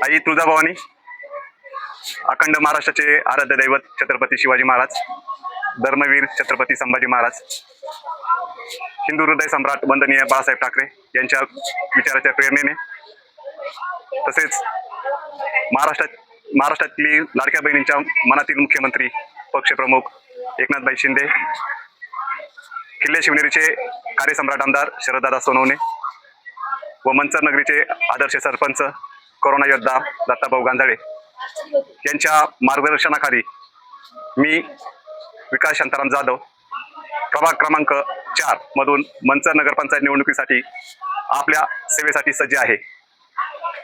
आई तुळजाभवानी अखंड महाराष्ट्राचे आराध्य दैवत छत्रपती शिवाजी महाराज धर्मवीर छत्रपती संभाजी महाराज हिंदू हृदय सम्राट वंदनीय बाळासाहेब ठाकरे यांच्या विचाराच्या प्रेरणेने तसेच महाराष्ट्रात महाराष्ट्रातली लाडक्या बहिणींच्या मनातील मुख्यमंत्री पक्षप्रमुख एकनाथभाई शिंदे किल्ले शिवनेरीचे कार्यसम्राट आमदार शरददादा सोनवणे व मंचर नगरीचे आदर्श सरपंच कोरोना योद्धा दत्ताभाऊ गांजाळे यांच्या मार्गदर्शनाखाली मी विकास शांताराम जाधव प्रभाग क्रमांक चार मधून मंचर नगरपंचायत निवडणुकीसाठी आपल्या सेवेसाठी सज्ज आहे.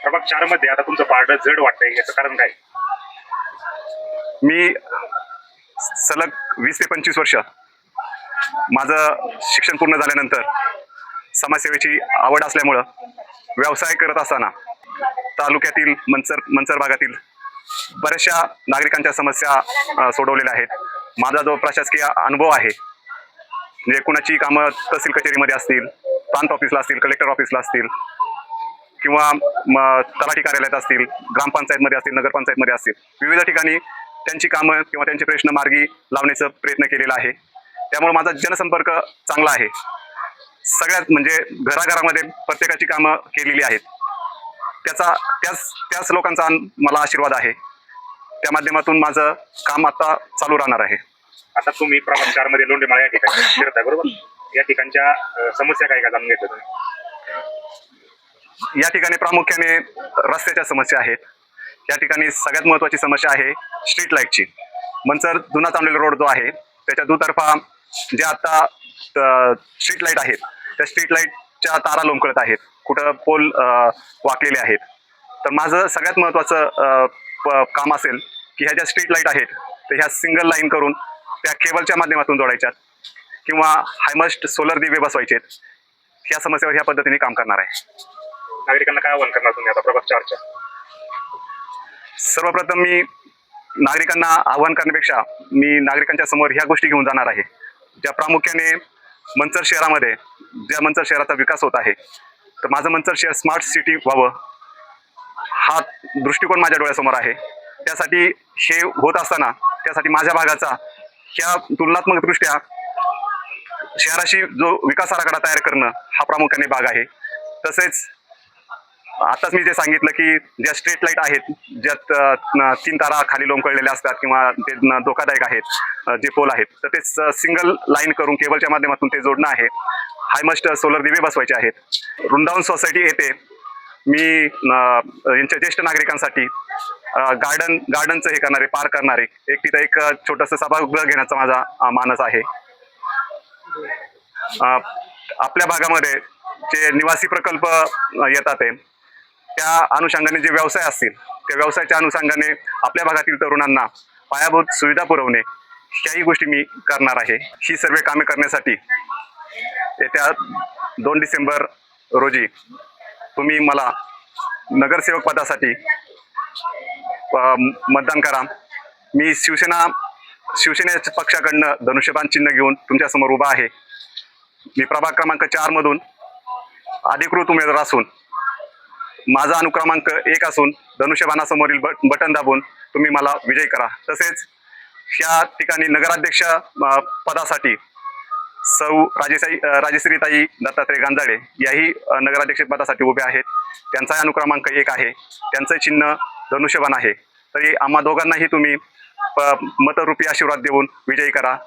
प्रभाग चारमध्ये आता तुमचं पारड जड वाटतंय याचं कारण काय? मी सलग वीस ते पंचवीस वर्ष माझं शिक्षण पूर्ण झाल्यानंतर समाजसेवेची आवड असल्यामुळं व्यवसाय करत असताना तालुक्यातील मनसर मनसर भागातील बऱ्याचशा नागरिकांच्या समस्या सोडवलेल्या आहेत. माझा जो प्रशासकीय अनुभव आहे म्हणजे कुणाची कामं तहसील कचेरीमध्ये असतील प्रांत ऑफिसला असतील कलेक्टर ऑफिसला असतील किंवा तलाठी कार्यालयात असतील ग्रामपंचायतमध्ये असतील नगरपंचायतमध्ये असतील विविध ठिकाणी त्यांची कामं किंवा त्यांचे प्रश्न मार्गी लावण्याचा प्रयत्न केलेला आहे. त्यामुळे माझा जनसंपर्क चांगला आहे. सगळ्यात म्हणजे घराघरामध्ये प्रत्येकाची कामं केलेली आहेत. त्याचा त्याच त्याच लोकांचा मला आशीर्वाद आहे. त्या माध्यमातून माझं काम आता चालू राहणार आहे. आता तुम्ही प्रभाग चारमध्ये लोंढेमाळा या ठिकाणी फिरताय बरोबर? या ठिकाणच्या समस्या काय काय जाणून घेतलं तुम्ही? या ठिकाणी प्रामुख्याने रस्त्याच्या समस्या आहेत. या ठिकाणी सगळ्यात महत्त्वाची समस्या आहे स्ट्रीट लाईटची मंचर जुना चांगलेला रोड जो आहे त्याच्या दुतर्फा जे आता स्ट्रीट लाइट आहेत त्या स्ट्रीट लाईटच्या तारा लोंबकळत आहेत. कुठं पोल वाकलेले आहेत. तर माझं सगळ्यात महत्त्वाचं काम असेल की ह्या ज्या स्ट्रीट लाइट आहेत तर ह्या सिंगल लाईन करून त्या केबलच्या माध्यमातून जोडायच्यात किंवा हायमस्ट सोलर दिवे बसवायचे ह्या समस्येवर ह्या पद्धतीने काम करणार आहे. नागरिकांना काय आव्हान करणार तुम्ही आता प्रभाग चारच्या सर्वप्रथम मी नागरिकांना आवाहन करण्यापेक्षा मी नागरिकांच्या समोर ह्या गोष्टी घेऊन जाणार आहे. ज्या प्रामुख्याने मंचर शहरामध्ये ज्या मंचर शहराचा विकास होत आहे तर माझं मंचर शहर स्मार्ट सिटी व्हावं. हा दृष्टिकोन माझ्या डोळ्यासमोर आहे. त्यासाठी हे होत असताना त्यासाठी माझ्या भागाचा ह्या तुलनात्मक दृष्ट्या शहराशी जो विकास आराखडा तयार करणं हा प्रामुख्याने भाग आहे. तसेच आताच मी जे सांगितलं की ज्या स्ट्रीट लाइट आहेत ज्यात तीन तारा खाली लोंबकळलेल्या असतात किंवा ते धोकादायक आहेत जे पोल आहेत तर ते सिंगल लाईन करून केबलच्या माध्यमातून ते जोडणं आहे. हायमस्ट सोलर दिवे बसवायचे आहेत. वृंदावन सोसायटी येथे मी यांच्या ज्येष्ठ नागरिकांसाठी गार्डन गार्डनचं हे करणारे पार्क करणारे एक तिथं एक छोटंसं सभागृह घेण्याचा माझा मानस आहे. आपल्या भागामध्ये जे निवासी प्रकल्प येतात आहे त्या अनुषंगाने जे व्यवसाय असतील त्या व्यवसायाच्या अनुषंगाने आपल्या भागातील तरुणांना पायाभूत सुविधा पुरवणे ह्याही गोष्टी मी करणार आहे. ही सर्व कामे करण्यासाठी येत्या दोन डिसेंबर रोजी तुम्ही मला नगरसेवक पदासाठी मतदान करा. मी शिवसेना शिवसेनेच्या पक्षाकडनं धनुष्यबाण चिन्ह घेऊन तुमच्यासमोर उभा आहे. मी प्रभाग क्रमांक चारमधून अधिकृत उमेदवार असून माझा अनुक्रमांक एक असून धनुष्यबाणासमोरील बट बटन दाबून तुम्ही मला विजय करा. तसेच ह्या ठिकाणी नगराध्यक्ष पदासाठी सौ राजेसाई राजेश्रीताई दत्तात्रय गांजाळे याही नगराध्यक्षपदासाठी उभे आहेत. त्यांचा अनुक्रमांक एक आहे. त्यांचं चिन्ह धनुष्यबाण आहे. तरी आम्हा दोघांनाही तुम्ही प मतरूपी आशीर्वाद देऊन विजयी करा.